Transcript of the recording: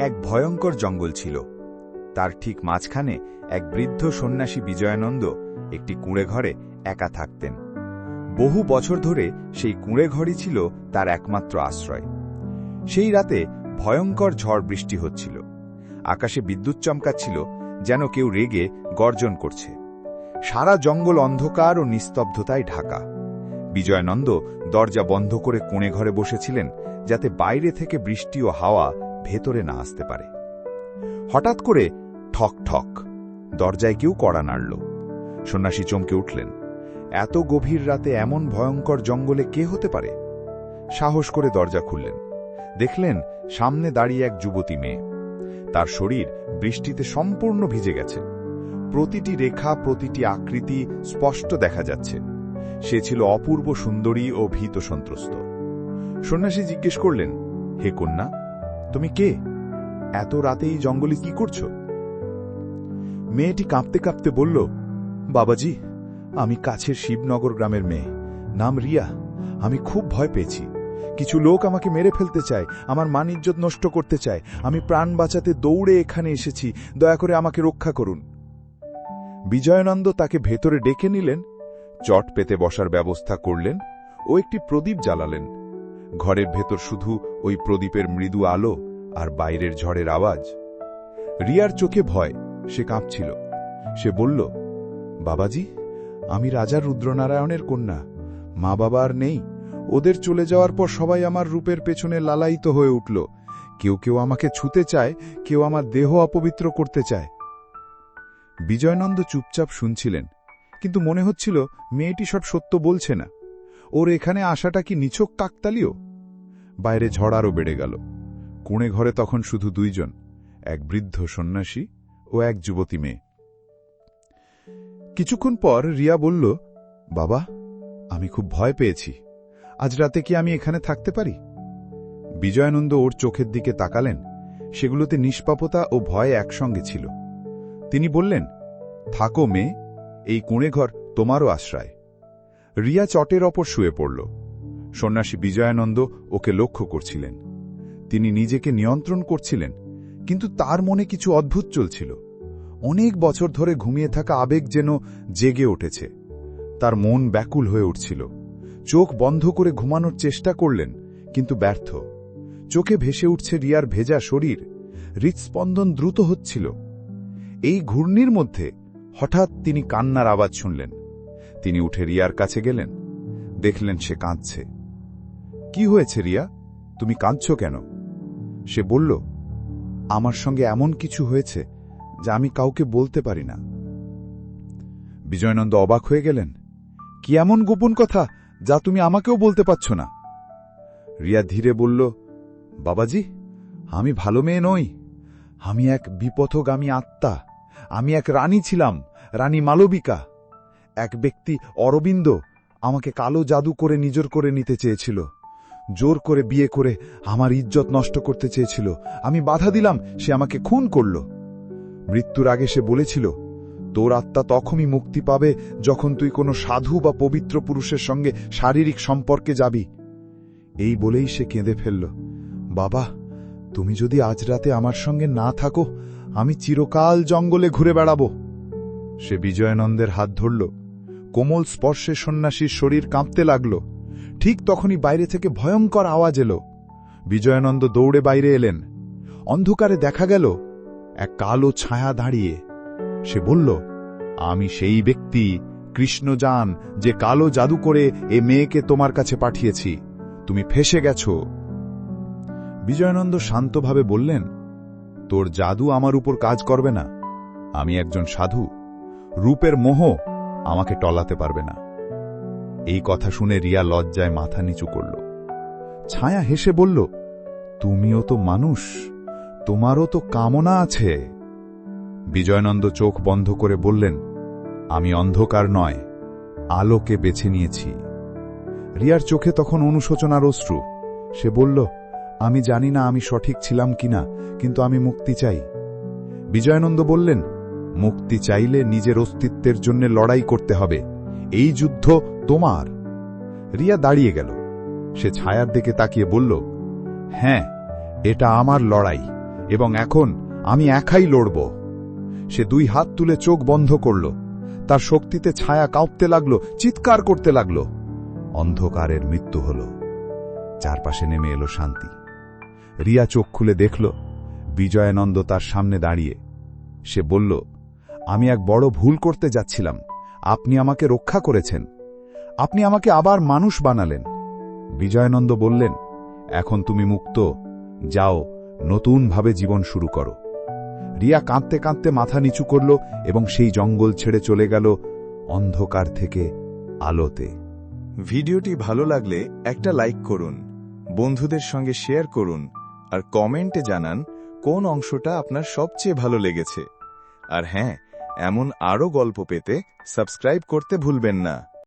এক ভয়ঙ্কর জঙ্গল ছিল। তার ঠিক মাঝখানে এক বৃদ্ধ সন্ন্যাসী বিজয়ানন্দ একটি কুঁড়ে ঘরে একা থাকতেন। বহু বছর ধরে সেই কুঁড়ে ঘরই ছিল তার একমাত্র আশ্রয়। সেই রাতে ভয়ঙ্কর ঝড় বৃষ্টি হচ্ছিল। আকাশে বিদ্যুৎ চমকাচ্ছিল, যেন কেউ রেগে গর্জন করছে। সারা জঙ্গল অন্ধকার ও নিস্তব্ধতায় ঢাকা। বিজয়ানন্দ দরজা বন্ধ করে কোণে ঘরে বসেছিলেন, যাতে বাইরে থেকে বৃষ্টি ও হাওয়া ভেতরে না আসতে পারে। হঠাৎ করে ঠক ঠক, দরজায় কেউ কড়া নাড়ল। সন্ন্যাসী চমকে উঠলেন। এত গভীর রাতে এমন ভয়ঙ্কর জঙ্গলে কে হতে পারে? সাহস করে দরজা খুললেন। দেখলেন সামনে দাঁড়িয়ে এক যুবতী মেয়ে। তার শরীর বৃষ্টিতে সম্পূর্ণ ভিজে গেছে। প্রতিটি রেখা, প্রতিটি আকৃতি স্পষ্ট দেখা যাচ্ছে। সে ছিল অপূর্ব সুন্দরী ও ভীত সন্ত্রস্ত। সন্ন্যাসী জিজ্ঞেস করলেন, হে কন্যা তুমি কে? এত রাতে এই জঙ্গলে কি করছ? মেয়েটি কাঁপতে কাঁপতে বলল, বাবাজি, আমি কাছের শিবনগর গ্রামের মেয়ে। নাম রিয়া। আমি খুব ভয় পেয়েছি। কিছু লোক আমাকে মেরে ফেলতে চায়, আমার মান ইজ্জত নষ্ট করতে চায়। আমি প্রাণ বাঁচাতে দৌড়ে এখানে এসেছি। দয়া করে আমাকে রক্ষা করুন। বিজয়ানন্দ তাকে ভেতরে ডেকে নিলেন, চট পেতে বসার ব্যবস্থা করলেন ও একটি প্রদীপ জ্বালালেন। ঘরের ভেতর শুধু ওই প্রদীপের মৃদু আলো আর বাইরের ঝড়ের আওয়াজ। রিয়ার চোখে ভয়, সে কাঁপছিল। সে বলল, বাবাজি, আমি রাজা রুদ্রনারায়ণের কন্যা। মা বাবা আর নেই। ওদের চলে যাওয়ার পর সবাই আমার রূপের পেছনে লালায়িত হয়ে উঠল। কেউ কেউ আমাকে ছুতে চায়, কেউ আমার দেহ অপবিত্র করতে চায়। বিজয়নন্দ চুপচাপ শুনছিলেন, কিন্তু মনে হচ্ছিল, মেয়েটি সব সত্য বলছে না। ওর এখানে আসাটা কি নিছক কাকতালীয়? বাইরে ঝড় আরও বেড়ে গেল। কুঁড়ে ঘরে তখন শুধু দুইজন, এক বৃদ্ধ সন্ন্যাসী ও এক যুবতী মেয়ে। কিছুক্ষণ পর রিয়া বলল, বাবা, আমি খুব ভয় পেয়েছি। আজ রাতে কি আমি এখানে থাকতে পারি? বিজয়ানন্দ ওর চোখের দিকে তাকালেন। সেগুলোতে নিষ্পাপতা ও ভয় একসঙ্গে ছিল। তিনি বললেন, থাকো মেয়ে, এই কুঁড়ে ঘর তোমারও আশ্রয়। রিয়া চটের অপর শুয়ে পড়ল। সন্ন্যাসী বিজয়ানন্দ ওকে লক্ষ্য করছিলেন। তিনি নিজেকে নিয়ন্ত্রণ করছিলেন, কিন্তু তার মনে কিছু অদ্ভুত চলছিল। অনেক বছর ধরে ঘুমিয়ে থাকা আবেগ যেন জেগে উঠেছে। তার মন ব্যাকুল হয়ে উঠছিল। চোখ বন্ধ করে ঘুমানোর চেষ্টা করলেন, কিন্তু ব্যর্থ। চোখে ভেসে উঠছে রিয়ার ভেজা শরীর। হৃৎস্পন্দন দ্রুত হচ্ছিল। এই ঘূর্ণির মধ্যে হঠাৎ তিনি কান্নার আওয়াজ শুনলেন। তিনি উঠে রিয়ার কাছে গেলেন। দেখলেন সে কাঁদছে। কি হয়েছে রিয়া? তুমি কাঁদছ কেন? সে বলল, আমার সঙ্গে এমন কিছু হয়েছে যা আমি কাউকে বলতে পারি না। বিজয়নন্দ অবাক হয়ে গেলেন, কি এমন গোপন কথা যা তুমি আমাকেও বলতে পারছ না? রিয়া ধীরে বলল, বাবাজি, আমি ভালো মেয়ে নই। আমি এক বিপথগামী আত্মা। আমি এক রানী ছিলাম, রানী মালবিকা। এক ব্যক্তি অরবিন্দ আমাকে কালো জাদু করে নিজর করে নিতে চেয়েছিল। জোর করে বিয়ে করে আমার ইজ্জত নষ্ট করতে চেয়েছিল। আমি বাধা দিলাম, সে আমাকে খুন করল। মৃত্যুর আগে সে বলেছিল, তোর আত্মা তখনই মুক্তি পাবে যখন তুই কোনো সাধু বা পবিত্র পুরুষের সঙ্গে শারীরিক সম্পর্কে যাবি। এই বলেই সে কেঁদে ফেলল, বাবা, তুমি যদি আজ রাতে আমার সঙ্গে না থাকো, আমি চিরকাল জঙ্গলে ঘুরে বেড়াব। সে বিজয়ানন্দের হাত ধরল কোমল স্পর্শে সন্ন্যাসীর শরীর কাঁপতে লাগল। ঠিক তখনই বাইরে থেকে ভয়ঙ্কর আওয়াজ এলো। বিজয়ানন্দ দৌড়ে বাইরে এলেন। অন্ধকারে দেখা গেল এক কালো ছায়া দাঁড়িয়ে। সে বলল, আমি সেই ব্যক্তি কৃষ্ণজান যে কালো জাদু করে এ মেয়েকে তোমার কাছে পাঠিয়েছি। তুমি ফেসে গেছ। বিজয়ানন্দ শান্তভাবে বললেন, তোর জাদু আমার উপর কাজ করবে না। আমি একজন সাধু। রূপের মোহ আমাকে টলাতে পারবে না। এই কথা শুনে রিয়া লজ্জায় মাথা নিচু করল। ছায়া হেসে বলল, তুমিও তো মানুষ, তোমারও তো কামনা আছে। বিজয়নন্দ চোখ বন্ধ করে বললেন, আমি অন্ধকার নয়, আলোকে বেছে নিয়েছি। রিয়ার চোখে তখন অনুশোচনার অশ্রু। সে বলল, আমি জানি না আমি সঠিক ছিলাম কিনা, কিন্তু আমি মুক্তি চাই। বিজয়ানন্দ বললেন মুক্তি চাইলে নিজের অস্তিত্বের জন্য লড়াই করতে হবে। এই যুদ্ধ তোমার। রিয়া দাঁড়িয়ে গেল। সে ছায়ার দিকে তাকিয়ে বলল হ্যাঁ এটা আমার লড়াই এবং এখন আমি একাই লড়ব। সে দুই হাত তুলে চোখ বন্ধ করল। তার শক্তিতে ছায়া কাঁপতে লাগল, চিৎকার করতে লাগল। অন্ধকারের মৃত্যু হল। চারপাশে নেমে এলো শান্তি। রিয়া চোখ খুলে দেখল, বিজয়ানন্দ তার সামনে দাঁড়িয়ে। সে বলল আমি এক বড় ভুল করতে যাচ্ছিলাম। আপনি আমাকে রক্ষা করেছেন। আপনি আমাকে আবার মানুষ বানালেন। বিজয়ানন্দ বললেন, এখন তুমি মুক্ত। যাও, নতুনভাবে জীবন শুরু করো। রিয়া কাঁদতে কাঁদতে মাথা নিচু করল এবং সেই জঙ্গল ছেড়ে চলে গেল অন্ধকার থেকে আলোতে। ভিডিওটি ভালো লাগলে একটা লাইক করুন, বন্ধুদের সঙ্গে শেয়ার করুন আর কমেন্টে জানান কোন অংশটা আপনার সবচেয়ে ভালো লেগেছে। আর হ্যাঁ এমন আরও গল্প পেতে সাবস্ক্রাইব করতে ভুলবেন না।